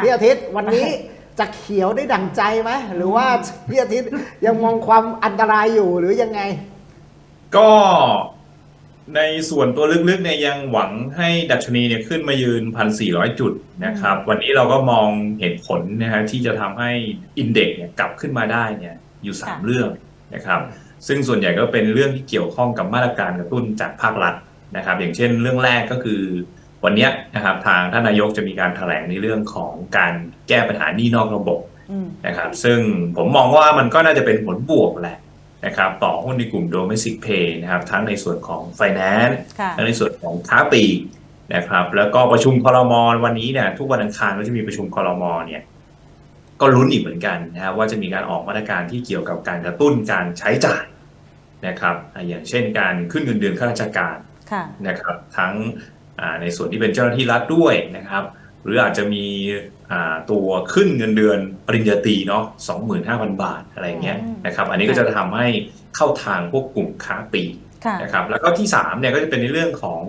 พี่อาทิตย์วันนี้จะเขียวได้ดั่งใจไหมหรือว่าพี่อาทิตย์ยังมองความอันตรายอยู่หรือยังไง ก็ในส่วนตัวลึกๆเนี่ยยังหวังให้ดัชนีเนี่ยขึ้นมายืน 1,400 จุดนะครับ วันนี้เราก็มองเห็นผลนะฮะที่จะทำให้อินเด็กซ์เนี่ยกลับขึ้นมาได้เนี่ยอยู่3ค่ะเรื่องนะครับ ซึ่งส่วนใหญ่ก็เป็นเรื่องที่เกี่ยวข้องกับมาตรการกระตุ้นจากภาครัฐนะครับ อย่างเช่นเรื่องแรกก็คือ วันเนี้ยนะครับทางท่านนายกจะมีการแถลงในเรื่องของการแก้ปัญหาหนี้นอกระบบอืมนะครับ ซึ่งผมมองว่ามันก็น่าจะเป็นผลบวกแหละนะครับ ต่อหุ้นในกลุ่ม Domestic Pay นะครับ ทั้งในส่วนของ Finance ค่ะทั้งในส่วนของค้าปลีกนะครับ แล้วก็ประชุมคอรมอวันนี้เนี่ยทุกวันอังคารก็จะมีประชุมคอรมอเนี่ยก็ลุ้นอีกเหมือนกันนะครับว่าจะมีการออกมาตรการที่เกี่ยวกับการกระตุ้นการใช้จ่ายนะครับอะอย่างเช่นการขึ้นเงินเดือนข้าราชการค่ะนะครับ ทั้งอ่า ในส่วนที่เป็นเจ้าหน้าที่รัฐด้วยนะครับ หรืออาจจะมีอ่าตัวขึ้นเงินเดือนปริญญาตรีเนาะ25,000 บาทอะไรอย่างเงี้ยอืมนะครับ อันนี้ก็จะทำให้เข้าทางพวกกลุ่มค้าปลีกค่ะนะครับแล้วก็ที่3เนี่ยก็จะเป็นในเรื่องของ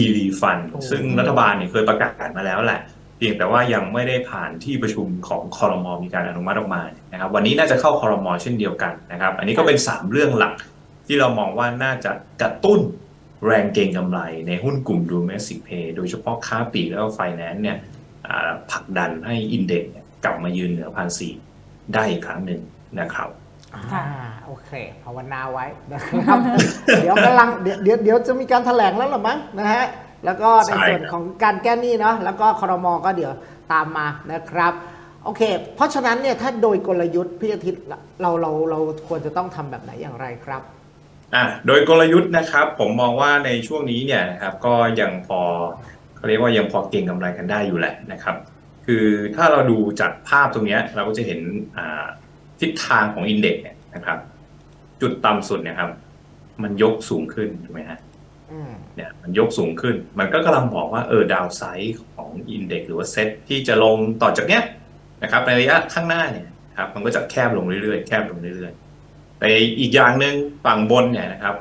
e r e f u n d โอ้ซึ่งรัฐบาลเนี่ยเคยประกาศมาแล้วแหละ เพียงแต่ว่ายังไม่ได้ผ่านที่ประชุมของคอรมอมีการอนุมัติออกมานะครับ วันนี้น่าจะเข้าคอรมอเช่นเดียวกันนะครับ อันนี้ก็เป็น 3 เรื่องหลักที่เรามองว่าน่าจะกระตุ้น แรงเก็งกำไรในหุ้นกลุ่ม domestic pay โดยเฉพาะค้าปลีกแล้วก็ finance เนี่ยอ่าผลักดันให้อินเด็กซ์เนี่ยกลับมายืนเหนือพันสี่ได้อีกครั้งหนึ่งนะครับอ่าโอเคภาวนาไว้นะครับ เดี๋ยวกำลังเดี๋ยวเดี๋ยวเดี๋ยวจะมีการแถลงแล้วเหรือมั้งนะฮะแล้วก็ในใช่ส่วนครับของการแก้หนี้เนาะแล้วก็ครมก็เดี๋ยวตามมานะครับโอเค เพราะฉะนั้นเนี่ยถ้าโดยกลยุทธ์พี่อาทิตย์เราเราเราควรจะต้องทำแบบไหนอย่างไรครับ อะโดยกลยุทธ์นะครับ ผมมองว่าในช่วงนี้เนี่ยนะครับก็ยังพอเขาเรียกว่ายังพอเก็งกำไรกันได้อยู่แหละนะครับ คือถ้าเราดูจากภาพตรงเนี้ยเราก็จะเห็นอ่าทิศทางของอินเด็กซ์เนี่ยนะครับ จุดต่ำสุดเนี่ยครับ มันยกสูงขึ้นถูกไหมฮะอืมเนี่ยมันยกสูงขึ้น มันก็กำลังบอกว่าเออดาวไซด์ของอินเด็กซ์หรือว่าเซตที่จะลงต่อจากเนี้ยนะครับ ในระยะข้างหน้าเนี่ยครับ มันก็จะแคบลงเรื่อยๆแคบลงเรื่อยๆ แต่อีกอย่างหนึ่งฝั่งบนเนี่ยนะครับ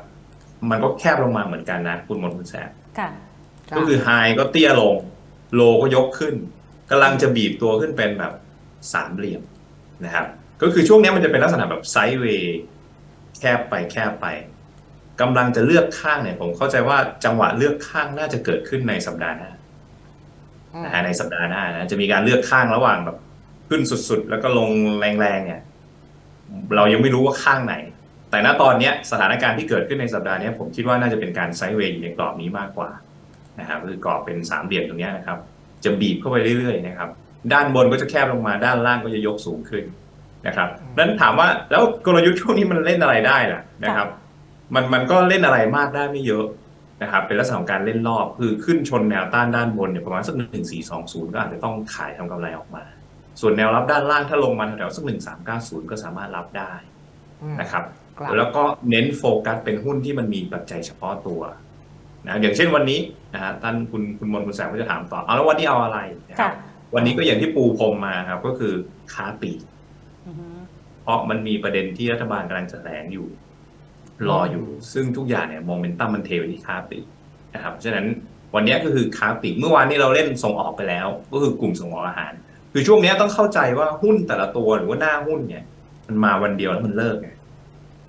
มันก็แคบลงมาเหมือนกันนะคุณมนต์คุณแสบค่ะก็คือไฮก็เตี้ยลง โลก็ยกขึ้นกำลังจะบีบตัวขึ้นเป็นแบบสามเหลี่ยมนะครับ ก็คือช่วงนี้มันจะเป็นลักษณะแบบไซด์เวย์แคบไปแคบไปกำลังจะเลือกข้างเนี่ยผมเข้าใจว่าจังหวะเลือกข้างน่าจะเกิดขึ้นในสัปดาห์หน้าอืมนะฮะในสัปดาห์หน้านะจะมีการเลือกข้างระหว่างแบบขึ้นสุดๆ แล้วก็ลงแรงๆเนี่ย เรายังไม่รู้ว่าข้างไหน แต่ณตอนนี้สถานการณ์ที่เกิดขึ้นในสัปดาห์นี้ผมคิดว่าน่าจะเป็นการไซด์เวย์อยู่ในกรอบนี้มากกว่านะครับคือกรอบเป็นสามเหลี่ยมตรงนี้นะครับ จะบีบเข้าไปเรื่อยๆนะครับ ด้านบนก็จะแคบลงมาด้านล่างก็จะยกสูงขึ้นนะครับนั้นถามว่าแล้วกลยุทธ์ช่วงนี้มันเล่นอะไรได้ล่ะนะครับ มันมันก็เล่นอะไรมากได้ไม่เยอะนะครับ เป็นลักษณะของการเล่นรอบคือขึ้นชนแนวต้านด้านบนเนี่ยประมาณสักหนึ่งสี่สองศูนย์ก็อาจจะต้องขายทำกำไรออกมา ส่วนแนวรับด้านล่างถ้าลงมาแถวๆสักหนึ่งสามเก้าศูนย์ก็สามารถรับได้อืมนะครับครับแล้วก็เน้นโฟกัสเป็นหุ้นที่มันมีปัจจัยเฉพาะตัวนะอย่างเช่นวันนี้นะฮะท่านคุณคุณมนต์คุณแสงก็จะถามต่อเอาแล้ววันนี้เอาอะไรนะครัค่ะบวันนี้ก็อย่างที่ปูพรมมาครับก็คือค้าปลีกอือฮึเพราะมันมีประเด็นที่รัฐบาลกำลังจะแถลงอยู่ รออยู่ ซึ่งทุกอย่างเนี่ยโมเมนตัมมันเทไปที่ค้าปลีกนะครับฉะนั้นวันนี้ก็คือค้าปลีกเมื่อวานนี้เราเล่นส่งออกไปแล้ว ก็คือกลุ่มส่งออกอาหาร คือช่วงนี้ต้องเข้าใจว่าหุ้นแต่ละตัวหรือว่าหน้าหุ้นเนี่ย มันมาวันเดียวแล้วมันเลิกไง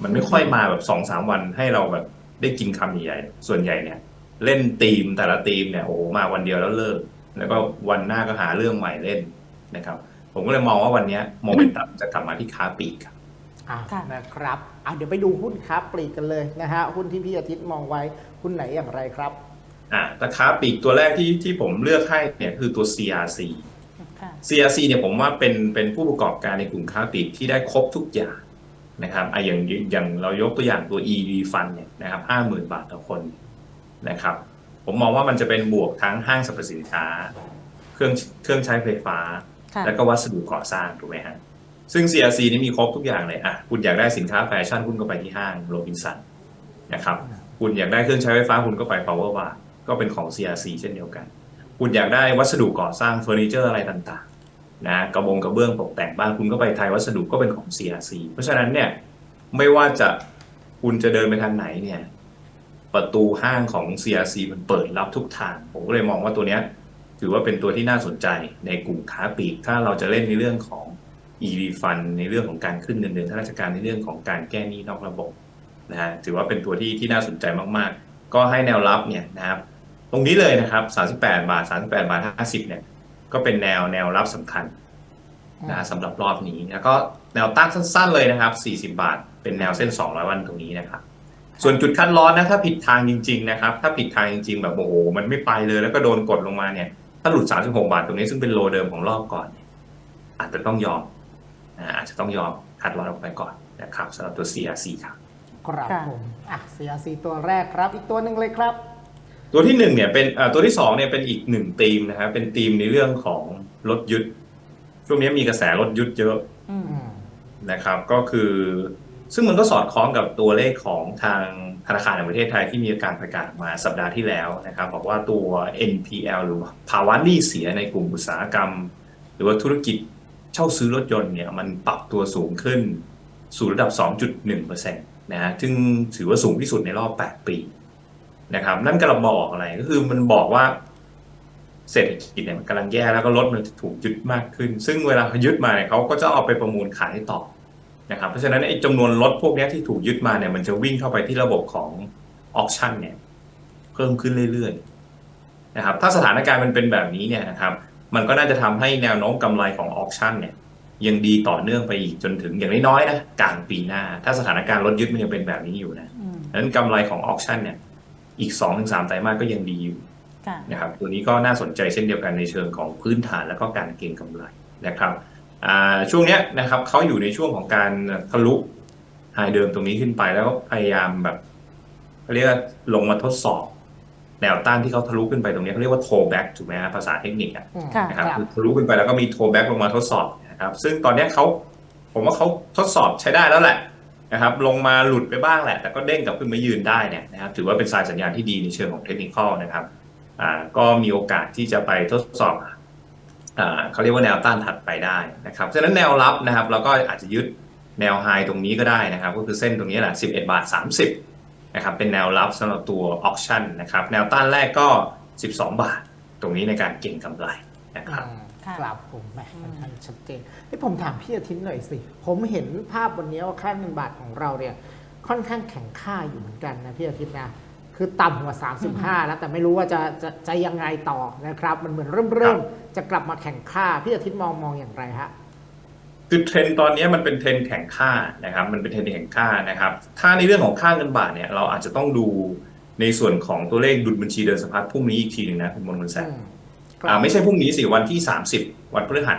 มันไม่ค่อยมาแบบสองสามวันให้เราแบบได้กินคำใหญ่ๆส่วนใหญ่เนี่ย เล่นทีมแต่ละทีมเนี่ยโอ้โหมาวันเดียวแล้วเลิก แล้วก็วันหน้าก็หาเรื่องใหม่เล่นนะครับ ผมก็เลยมองว่าวันนี้โมเมนตัมจะกลับมาที่ค้าปลีกครับอะค่ะนะครับอะเดี๋ยวไปดูหุ้นค้าปลีกกันเลยนะฮะหุ้นที่พี่อาทิตย์มองไว้หุ้นไหนอย่างไรครับอะแต่ค้าปลีกตัวแรกที่ที่ผมเลือกให้เนี่ยคือตัว CRC ค่ะ CRC เนี่ยผมว่าเป็นเป็นผู้ประกอบการในกลุ่มค้าปลีกที่ได้ครบทุกอย่างนะครับอะอย่างอย่างเรายกตัวอย่างตัว EV Fund เนี่ยนะครับห้าหมื่นบาทต่อคนนะครับ ผมมองว่ามันจะเป็นบวกทั้งห้างสรรพสินค้า เครื่องเครื่องใช้ไฟฟ้าค่ะแล้วก็วัสดุก่อสร้างถูกไหมฮะซึ่ง CRC นี่มีครบทุกอย่างเลยอะคุณอยากได้สินค้าแฟชั่นคุณก็ไปที่ห้างโรบินสันนะครับคุณอยากได้เครื่องใช้ไฟฟ้าคุณก็ไป Power Bar ก็เป็นของ CRC เช่นเดียวกัน คุณอยากได้วัสดุก่อสร้างเฟอร์นิเจอร์อะไรต่างๆนะกระบงกระเบื้องตกแต่งบ้านคุณก็ไปไทยวัสดุก็เป็นของ CRC เพราะฉะนั้นเนี่ยไม่ว่าจะคุณจะเดินไปทางไหนเนี่ยประตูห้างของ CRC มันเปิดรับทุกทาง ผมก็เลยมองว่าตัวเนี้ยถือว่าเป็นตัวที่น่าสนใจในกลุ่มค้าปลีก ถ้าเราจะเล่นในเรื่องของ e r e f u n d ในเรื่องของการขึ้นเงินเดือนข้าราชการในเรื่องของการแก้หนี้นอกระบบนะฮะถือว่าเป็นตัวที่ที่น่าสนใจมากๆ ก็ให้แนวรับเนี่ยนะครับ รงนี้เลยนะครับ 38 บาท 38 บาท 50 เนี่ย ก็เป็นแนวแนวรับสำคัญนะฮะสำหรับรอบนี้ แล้วก็แนวต้านสั้นๆเลยนะครับ 40 บาท เป็นแนวเส้น 200 วันตรงนี้นะครับ ส่วนจุดคัดลอสนะ ถ้าผิดทางจริง ๆ นะครับ ถ้าผิดทางจริง ๆ แบบโอ้โห มันไม่ไปเลย แล้วก็โดนกดลงมาเนี่ย ถ้าหลุด 36 บาทตรงนี้ซึ่งเป็นโลเดิมของรอบก่อนเนี่ยอาจจะต้องยอมนะอาจจะต้องยอมคัดลอสออกไปก่อนนะครับสำหรับตัว CRC ครับ ครับค่ะผมอะ CRC ตัวแรกครับ อีกตัวหนึ่งเลยครับ ตัวที่หนึ่งเนี่ยเป็นเอ่อตัวที่สองเนี่ยเป็นอีกหนึ่งธีมนะครับเป็นธีมในเรื่องของรถยึดช่วงนี้มีกระแสรถยึดเยอะอืมอืมนะครับ ก็คือ ซึ่งมันก็สอดคล้องกับตัวเลขของทางธนาคารแห่งประเทศไทยที่มีการประกาศออกมาสัปดาห์ที่แล้วนะครับ บอกว่าตัว NPL หรือภาวะหนี้เสียในกลุ่มอุตสาหกรรม หรือว่าธุรกิจเช่าซื้อรถยนต์เนี่ย มันปรับตัวสูงขึ้นสู่ระดับ 2.1%นะฮะซึ่งถือว่าสูงที่สุดในรอบ 8 ปี นะครับนั่นกำลังบอกอะไรก็คือมันบอกว่าเศรษฐกิจเนี่ยมันกำลังแย่แล้วก็รถมันถูกยึดมากขึ้น ซึ่งเวลาเขายึดมาเนี่ยเขาก็จะเอาไปประมูลขายต่อนะครับเพราะฉะนั้นไอ้จำนวนรถพวกเนี้ยที่ถูกยึดมาเนี่ยมันจะวิ่งเข้าไปที่ระบบของออ t ชั่นเนี่ยเพิ่มขึ้นเรื่อยๆนะครับถ้าสถานการณ์มันเป็นแบบนี้เนี่ยนะครับมันก็น่าจะทำให้แนวโน้มกำไรของออ t ชั่นเนี่ยยังดีต่อเนื่องไปอีกจนถึงอย่างน้อยๆนะกลางปีหน้า ถ้าสถานการณ์รถยึดมันยังเป็นแบบนี้อยู่นะอืมดังนั้นกำไรของออ t ชั่นเนี่ย อีก2-3ไตรมาสก็ยังดีอยู่ค่ะนะครับตัวนี้ก็น่าสนใจเช่นเดียวกันในเชิงของพื้นฐานแล้วก็การเก็งกำไรนะครับอ่าช่วงเนี้ยนะครับเขาอยู่ในช่วงของการทะลุไฮเดิมตรงนี้ขึ้นไปแล้วก็พยายามแบบเขาเรียกว่าลงมาทดสอบแนวต้านที่เขาทะลุขึ้นไปตรงนี้เขาเรียกว่า toe back ถูกไหมฮะภาษาเทคนิคอะอืมค่ะนะครับคือทะลุขึ้นไปแล้วก็มี toe back ลงมาทดสอบนะครับซึ่งตอนเนี้ยเขาผมว่าเขาทดสอบใช้ได้แล้วแหละ นะครับลงมาหลุดไปบ้างแหละ แต่ก็เด้งกลับขึ้นมายืนได้เนี่ยนะครับถือว่าเป็นสายสัญญาณที่ดีในเชิงของเทคนิคนะครับอ่าก็มีโอกาสที่จะไปทดสอบอ่าเขาเรียกว่าแนวต้านถัดไปได้นะครับฉะนั้นแนวรับนะครับเราก็อาจจะยึดแนวไฮตรงนี้ก็ได้นะครับ ก็คือเส้นตรงนี้แหละ11 บาท 30นะครับเป็นแนวรับสำหรับตัวออ t ชั่นนะครับแนวต้านแรกก็ 12 บาท ตรงนี้ในการเก็งกำไรนะครับ อืมค่ะครับผมแหมอืมค่อนข้างชัดเจนให้ผมถามพี่อาทิตย์หน่อยสิ ผมเห็นภาพวันนี้ว่าค่าเงินบาทของเราเนี่ยค่อนข้างแข็งค่าอยู่เหมือนกันนะพี่อาทิตย์นะคือต่ำกว่า 35 แล้ว แต่ไม่รู้ว่าจะจะจะยังไงต่อนะครับ มันเหมือนเริ่มเริ่มจะกลับมาแข่งค่า พี่อาทิตย์มองมองอย่างไรฮะคือเทรนด์ตอนนี้มันเป็นเทรนด์แข่งค่านะครับ มันเป็นเทรนด์แข่งค่านะครับ ถ้าในเรื่องของค่าเงินบาทเนี่ยเราอาจจะต้องดูในส่วนของตัวเลขดุลบัญชีเดินสะพัดพรุ่งนี้อีกทีหนึ่งนะคุณมนต์คุณแสน อืมอ่าไม่ใช่พรุ่งนี้สิวันที่ 30 วันพฤหัส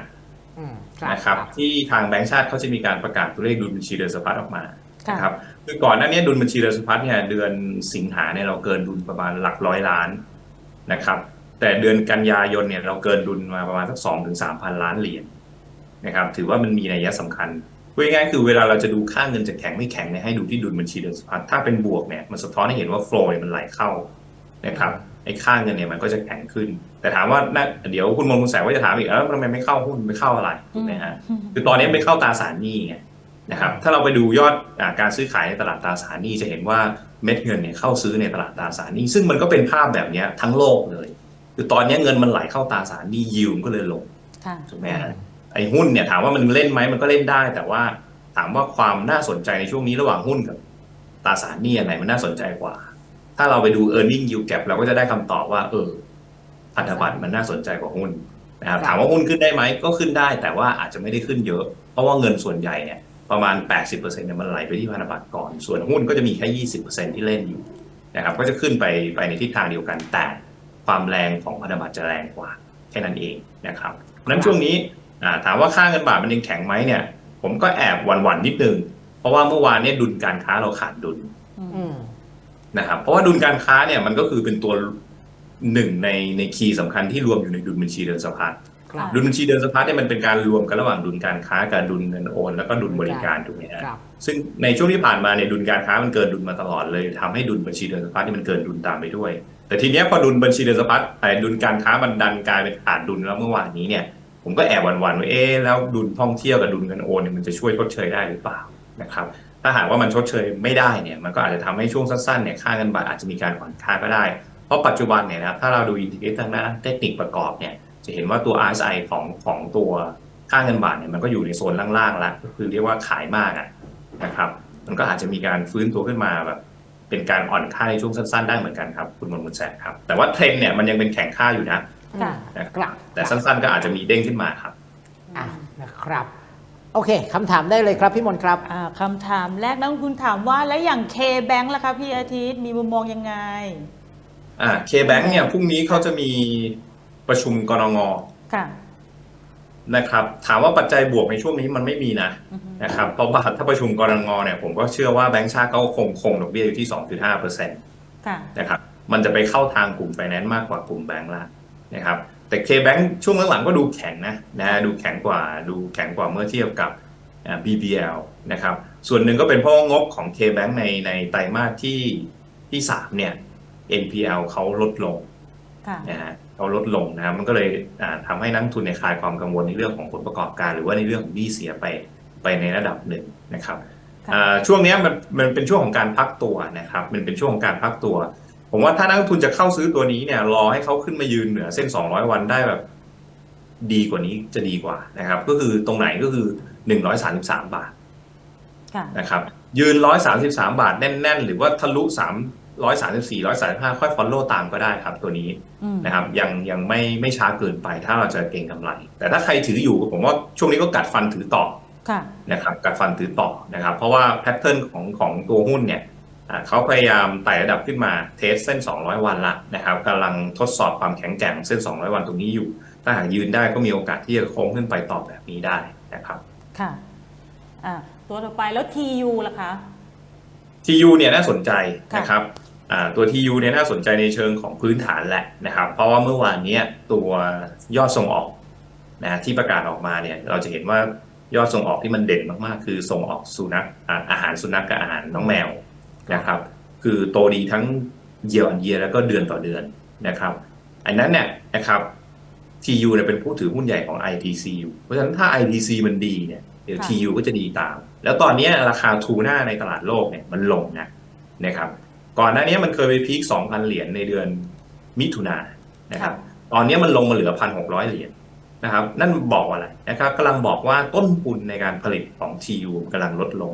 อืมนะครับที่ทางแบงก์ชาติเขาจะมีการประกาศตัวเลขดุลบัญชีเดินสะพัดออกมาค่ะนะครับคือก่อนหน้านี้ดุลบัญชีเดินสะพัดเนี่ยเดือนสิงหาเนี่ยเราเกินดุลประมาณหลักร้อยล้านนะครับ แต่เดือนกันยายนเนี่ยเราเกินดุลมาประมาณสักสองถึงสามพันล้านเหรียญนะครับถือว่ามันมีนัยสำคัญพูดง่ายๆคือเวลาเราจะดูค่าเงินจะแข็งไม่แข็งเนี่ยให้ดูที่ดุลบัญชีเดินสะพัดถ้าเป็นบวกเนี่ยมันสะท้อนให้เห็นว่าโฟล์มันไหลเข้านะครับ ไอ้ค่าเงินเนี่ยมันก็จะแข็งขึ้น แต่ถามว่าน่าเดี๋ยวคุณมงคลคุณแสงว่าจะถามอีกเออทำไมไม่เข้าหุ้นไม่เข้าอะไรถูกไหมฮะคือตอนนี้ไม่เข้าตราสารหนี้ไงนะครับถ้าเราไปดูยอดอาการซื้อขายในตลาดตราสารหนี้จะเห็นว่าเม็ดเงินเนี่ยเข้าซื้อในตลาดตราสารหนี้ ซึ่งมันก็เป็นภาพแบบเนี้ยทั้งโลกเลย คือตอนนี้เงินมันไหลเข้าตราสารหนี้ยิวมันก็เลยลงค่ะถูกไหมฮะไอ้หุ้นเนี่ยถามว่ามันเล่นไหมมันก็เล่นได้ แต่ว่าถามว่าความน่าสนใจในช่วงนี้ระหว่างหุ้นกับตราสารหนี้อันไหนมันน่าสนใจกว่า ถ้าเราไปดู e a r n i n g yield gap เราก็จะได้คำตอบว่า เออพันธบัตรมันน่าสนใจกว่าหุ้นนะครับถามว่าหุ้นขึ้นได้ไหมก็ขึ้นได้ แต่ว่าอาจจะไม่ได้ขึ้นเยอะ เพราะว่าเงินส่วนใหญ่เนี่ยประมาณ 80%เนี่ยมันไหลไปที่พันธบัตรก่อน ส่วนหุ้นก็จะมีแค่ 20%ที่เล่นอยู่นะครับก็จะขึ้นไปไปในทิศทางเดียวกันแต่ความแรงของพันธบัตรจะแรงกว่าแค่นั้นเองนะครับเพราะฉะนั้นช่วงนี้อ่าถามว่าค่าเงินบาทมันยังแข็งไหมเนี่ย ผมก็แอบหวั่นๆนิดนึง เพราะว่าเมื่อวานเนี่ยดุลการค้าเราขาดดุลอืม นะครับเพราะว่าดุลการค้าเนี่ยมันก็คือเป็นตัวหนึ่งในในคีย์สำคัญที่รวมอยู่ในดุลบัญชีเดินสะพัดครับดุลบัญชีเดินสะพัดเนี่ยมันเป็นการรวมกันระหว่างดุลการค้ากับดุลเงินโอน แล้วก็ดุลบริการถูกไหมฮะครับซึ่งในช่วงที่ผ่านมาเนี่ยดุลการค้ามันเกินดุลมาตลอดเลยทำให้ดุลบัญชีเดินสะพัดนี่มันเกินดุลตามไปด้วย แต่ทีเนี้ยพอดุลบัญชีเดินสะพัดไอ้ดุลการค้ามันดันกลายเป็นขาดดุลแล้วเมื่อวานนี้เนี่ยผมก็แอบหวั่นๆว่าเอ๊ะแล้วดุลท่องเที่ยวกับดุลเงินโอนเนี่ยมันจะช่วยชดเชยได้หรือเปล่านะครับ ถ้าหากว่ามันชดเชยไม่ได้เนี่ยมันก็อาจจะทำให้ช่วงสั้นๆเนี่ยค่าเงินบาทอาจจะมีการอ่อนค่าก็ได้ เพราะปัจจุบันเนี่ยนะครับถ้าเราดูอินทิเกรตทางด้านเทคนิคประกอบเนี่ยจะเห็นว่าตัว RSI ของของตัวค่าเงินบาทเนี่ยมันก็อยู่ในโซนล่างๆแล้วก็คือเรียกว่าขายมากอะนะครับ มันก็อาจจะมีการฟื้นตัวขึ้นมาแบบเป็นการอ่อนค่าในช่วงสั้นๆได้เหมือนกันครับคุณมนต์มุนแสนครับ แต่ว่าเทรนด์เนี่ยมันยังเป็นแข็งค่าอยู่นะค่ะนะครับแต่สั้นๆก็อาจจะมีเด้งขึ้นมาครับอะนะครับ โอเคคำถามได้เลยครับพี่มนต์ครับ อ่าคำถามแรกนักลงทุนถามว่าแล้วอย่าง K-Bank ล่ะคะพี่อาทิตย์มีมุมมองยังไง อ่า K-Bank เนี่ยพรุ่งนี้เขาจะมีประชุมกรงงค่ะ นะครับ ถามว่าปัจจัยบวกในช่วงนี้มันไม่มีนะอือฮึ นะครับเพราะว่าถ้าประชุมกรงงเนี่ยผมก็เชื่อว่าแบงก์ชาติเขาคงคงดอกเบี้ยอยู่ที่ 2.5เปอร์เซ็นต์ค่ะนะครับมันจะไปเข้าทางกลุ่มไฟแนนซ์มากกว่ากลุ่มแบงก์ละนะครับ แต่ K-Bank ช่วงหลังๆก็ดูแข็งนะนะดูแข็งกว่าดูแข็งกว่าเมื่อเทียบกับอ่า BBL นะครับส่วนหนึ่งก็เป็นเพราะว่างบของ K-Bank ในในไตรมาสที่ที่สามเนี่ย NPL เขาลดลงค่ะนะฮะเขาลดลงนะครับมันก็เลยอ่าทำให้นักลงทุนในยคลายความกังวลในเรื่องของผลประกอบการ หรือว่าในเรื่องของหนี้เสียไปไปในระดับหนึ่งนะครับค่ะอ่าช่วงเนี้ยมันมันเป็นช่วงของการพักตัวนะครับมันเป็นช่วงของการพักตัว ผมว่าถ้านักลงทุนจะเข้าซื้อตัวนี้เนี่ย รอให้เขาขึ้นมายืนเหนือเส้น 200 วันได้แบบ ดีกว่านี้จะดีกว่านะครับ ก็คือตรงไหนก็คือ 133 บาทค่ะนะครับ ยืน 133 บาทแน่น ๆ หรือว่าทะลุ 3 134 135 ค่อย follow ตามก็ได้ครับตัวนี้อืมนะครับ ยังยังไม่ไม่ช้าเกินไปถ้าเราจะเก็งกำไร แต่ถ้าใครถืออยู่ผมว่าช่วงนี้ก็กัดฟันถือต่อค่ะนะครับกัดฟันถือต่อนะครับ เพราะว่าแพทเทิร์นของของตัวหุ้นเนี่ยอ่า เขาพยายามไต่ระดับขึ้นมาเทสเส้น 200 วันละนะครับกำลังทดสอบความแข็งแกร่งเส้น 200 วันตรงนี้อยู่ ถ้าหากยืนได้ก็มีโอกาสที่จะโค้งขึ้นไปต่อแบบนี้ได้นะครับ ค่ะอ่าตัวต่อไปแล้ว TU ล่ะคะ TU เนี่ยน่าสนใจค่ะนะครับอ่าตัว TU เนี่ยน่าสนใจในเชิงของพื้นฐานแหละนะครับ เพราะว่าเมื่อวานเนี้ยตัวยอดส่งออกนะที่ประกาศออกมาเนี่ยเราจะเห็นว่ายอดส่งออกที่มันเด่นมากๆ คือส่งออกสุนัขอ่าอาหารสุนัขกับอาหารน้องแมว นะครับ คือโตดีทั้งเยียร์ออนเยียแล้วก็เดือนต่อเดือนนะครับ อันนั้นเนี่ยนะครับ TU เนี่ยเป็นผู้ถือหุ้นใหญ่ของ ITC อยู่ เพราะฉะนั้นถ้า ITC มันดีเนี่ยเดี๋ยวค่ะ TU ก็จะดีตาม แล้วตอนเนี้ยราคาทูน่าในตลาดโลกเนี่ยมันลงนะนะครับ ก่อนหน้านี้มันเคยไปพีค2,000 เหรียญในเดือนมิถุนายนนะครับ ตอนนี้มันลงมาเหลือ 1,600 เหรียญนะครับ นั่นบอกอะไรนะครับกำลังบอกว่าต้นทุนในการผลิตของ TU กำลังลดลง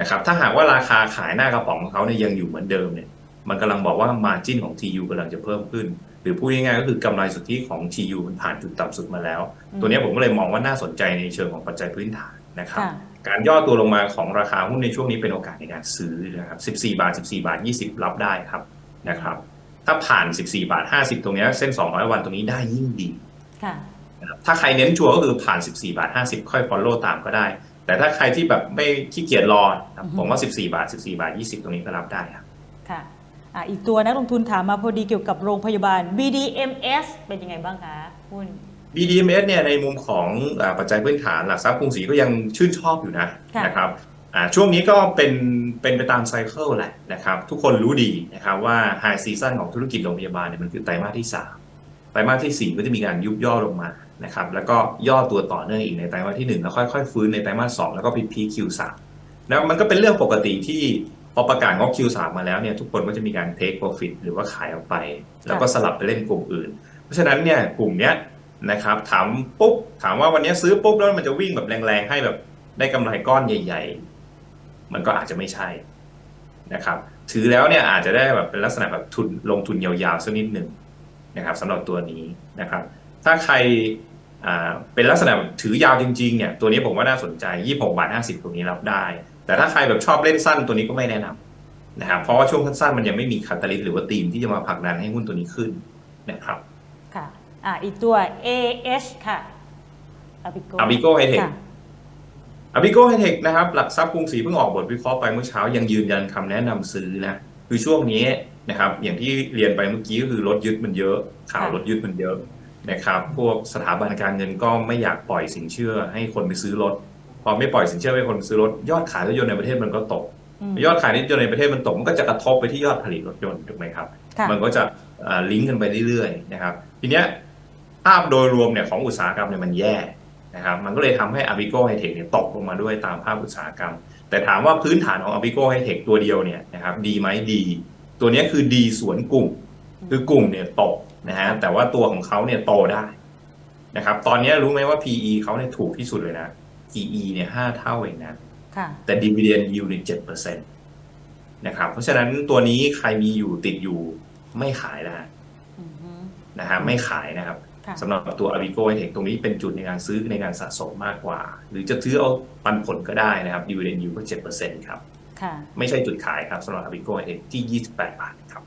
นะครับถ้าหากว่าราคาขายหน้ากระป๋องของเขาเนี่ยยังอยู่เหมือนเดิมเนี่ยมันกำลังบอกว่า margin ของ TU กำลังจะเพิ่มขึ้น หรือพูดง่ายๆก็คือกำไรสุทธิของ TU มันผ่านจุดต่ำสุดมาแล้วอืมตัวเนี้ยผมก็เลยมองว่าน่าสนใจในเชิงของปัจจัยพื้นฐานนะครับค่ะการย่อตัวลงมาของราคาหุ้นในช่วงนี้เป็นโอกาสในการซื้อนะครับ14 บาท 14 บาท 20 รับได้ครับนะครับ ถ้าผ่าน 14 บาท 50 ตรงเนี้ยเส้น 200 วันตรงนี้ได้ยิ่งดีค่ะนะครับถ้าใครเน้นชัวร์ก็คือผ่าน 14 บาท 50 ค่อย follow ตามก็ได้ แต่ถ้าใครที่แบบไม่ขี้เกียจรอครับอือฮึผมว่า 14 บาท 14 บาท 20 ตรงนี้ก็รับได้ครับค่ะอ่าอีกตัวนักลงทุนถามมาพอดีเกี่ยวกับโรงพยาบาล BDMS เป็นยังไงบ้างคะหุ้น BDMs เนี่ยในมุมของอาปัจจัยพื้นฐานหลักทรัพย์กรุงศรีก็ยังชื่นชอบอยู่นะค่ะนะครับอ่าช่วงนี้ก็เป็นเป็นไปตามไซเคิลแหละนะครับ ทุกคนรู้ดีนะครับว่าไฮซีซันของธุรกิจโรงพยาบาลเนี่ยมันคือไตรมาสที่ 3 ไตรมาสทีสี่ 4 ก็จะมีการยุบย่อลงมานะครับแล้วก็ย่อตัวต่อเนื่องอีกในไตรมาสที่ 1 แล้วค่อยๆฟื้นในไตรมาส2แล้วก็พีพี Q3 นะมันก็เป็นเรื่องปกติที่พอประกาศงบ Q3 มาแล้วเนี่ยทุกคนก็จะมีการ take profit หรือว่าขายออกไป แล้วก็สลับไปเล่นกลุ่มอื่น เพราะฉะนั้นเนี่ยกลุ่มเนี้ยนะครับถามปุ๊บถามว่าวันนี้ซื้อปุ๊บแล้วมันจะวิ่งแบบแรงๆ ให้แบบได้กำไรก้อนใหญ่ ๆ มันก็อาจจะไม่ใช่นะครับ ถือแล้วเนี่ยอาจจะได้แบบเป็นลักษณะแบบทุนลงทุนยาวๆสักนิดหนึ่ง นะครับสำหรับตัวนี้นะครับ ถ้าใครอ่าเป็นลักษณะแบบถือยาวจริงๆเนี่ยตัวนี้ผมว่าน่าสนใจ 26บาท50ตรงนี้รับได้ แต่ถ้าใครแบบชอบเล่นสั้นตัวนี้ก็ไม่แนะนำนะครับเพราะว่าช่วงสั้นๆมันยังไม่มีคาตาลิสต์หรือว่าธีมที่จะมาผลักดันให้หุ้นตัวนี้ขึ้นนะครับค่ะอ่าอีกตัว AH ค่ะ Abigo Abigo High-Tech ค่ะอ b i โกไฮเทคนะครับหลักทรัพย์กรุงศรีเพิ่งออกบทวิเคราะห์ไปเมื่อเช้ายังยืนยันคำแนะนำซื้อนะคือช่วงนี้ นะครับ อย่างที่เรียนไปเมื่อกี้ก็คือรถยึดมันเยอะ ข่าวค่ะรถยึดมันเยอะนะครับ พวกสถาบันการเงินก็ไม่อยากปล่อยสินเชื่อให้คนไปซื้อรถ พอไม่ปล่อยสินเชื่อให้คนไปซื้อรถ ยอดขายรถยนต์ในประเทศมันก็ตกอืมยอดขายรถยนต์ในประเทศมันตก มันก็จะกระทบไปที่ยอดผลิตรถยนต์ถูกไหมครับค่ะมันก็จะอ่าลิงก์กันไปเรื่อยๆนะครับ ทีเนี้ยภาพโดยรวมเนี่ยของอุตสาหกรรมเนี่ยมันแย่นะครับ มันก็เลยทำให้ a b i g o High Tech เนี่ยตกลงมาด้วยตามภาพอุตสาหกรรม แต่ถามว่าพื้นฐานของ a b i g o High Tech ตัวเดียวเนี่ยนะครับดีไหมดี ตัวเนี้ยคือดีสวนกลุ่ม คือกลุ่มเนี่ยตกนะฮะแต่ว่าตัวของเขาเนี่ยโตได้นะครับ ตอนนี้รู้ไหมว่า PE เขาเนี่ยถูกที่สุดเลยนะ PE เนี่ยห้าเท่าเองนะค่ะแต่ dividend yield เนี่ยเจ็ดเปอร์เซ็นต์นะครับ เพราะฉะนั้นตัวนี้ใครมีอยู่ติดอยู่ไม่ขายนะฮะอือฮึนะฮะไม่ขายนะครับค่ะสำหรับตัว Avigo เองตรงนี้เป็นจุดในการซื้อในการสะสมมากกว่า หรือจะซื้อเอาปันผลก็ได้นะครับ dividend yield ก็เจ็ดเปอร์เซ็นต์ครับ ค่ะ ไม่ใช่จุดขายครับสำหรับ Avigo เองที่ 28 บาทครับ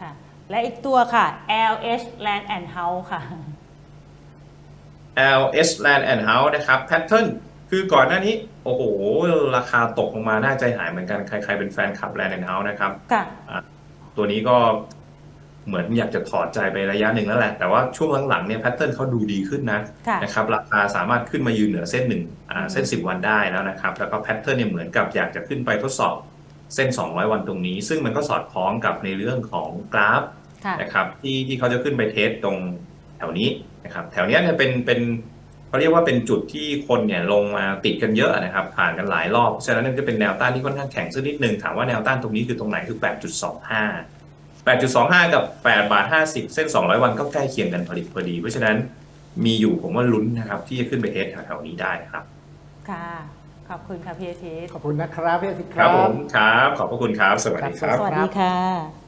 ค่ะ และอีกตัวค่ะ LH Land and House ค่ะ LS Land and House นะครับ Pattern คือก่อนหน้านี้ โอ้โห ราคาตกลงมาน่าใจหายเหมือนกัน ใคร ๆ เป็นแฟนคลับ Land and House นะครับ ค่ะ ตัวนี้ก็ เหมือนอยากจะถอดใจไประยะหนึ่งแล้วแหละ แต่ว่าช่วงหลังๆเนี่ยแพทเทิร์นเขาดูดีขึ้นนะค่ะนะครับราคาสามารถขึ้นมายืนเหนือเส้นหนึ่งอ่าเส้น 10 วันได้แล้วนะครับแล้วก็แพทเทิร์นเนี่ยเหมือนกับอยากจะขึ้นไปทดสอบเส้น 200 วันตรงนี้ ซึ่งมันก็สอดคล้องกับในเรื่องของกราฟค่ะนะครับที่ที่เขาจะขึ้นไปเทสตรงแถวนี้นะครับแถวเนี้ยเนี่ยเป็นเป็นเขาเรียกว่าเป็นจุดที่คนเนี่ยลงมาติดกันเยอะนะครับ ผ่านกันหลายรอบเพราะฉะนั้นมันจะเป็นแนวต้านที่ค่อนข้างแข็งสักนิดนึงถามว่าแนวต้านตรงนี้คือตรงไหนคือ 8.25 8.25 กับ 8 บาท 50 เส้น 200 วันก็ใกล้เคียงกันพอดีพอดี เพราะฉะนั้นมีอยู่ผมว่าลุ้นนะครับ ที่จะขึ้นไปเทสแถวๆนี้ได้ครับ ค่ะ ขอบคุณค่ะพี่อาทิตย์ขอบคุณนะครับพี่อาทิตย์คครัรับบผมครับ ขอบพระคุณครับ สวัสดีครับสวัสดีค่ะ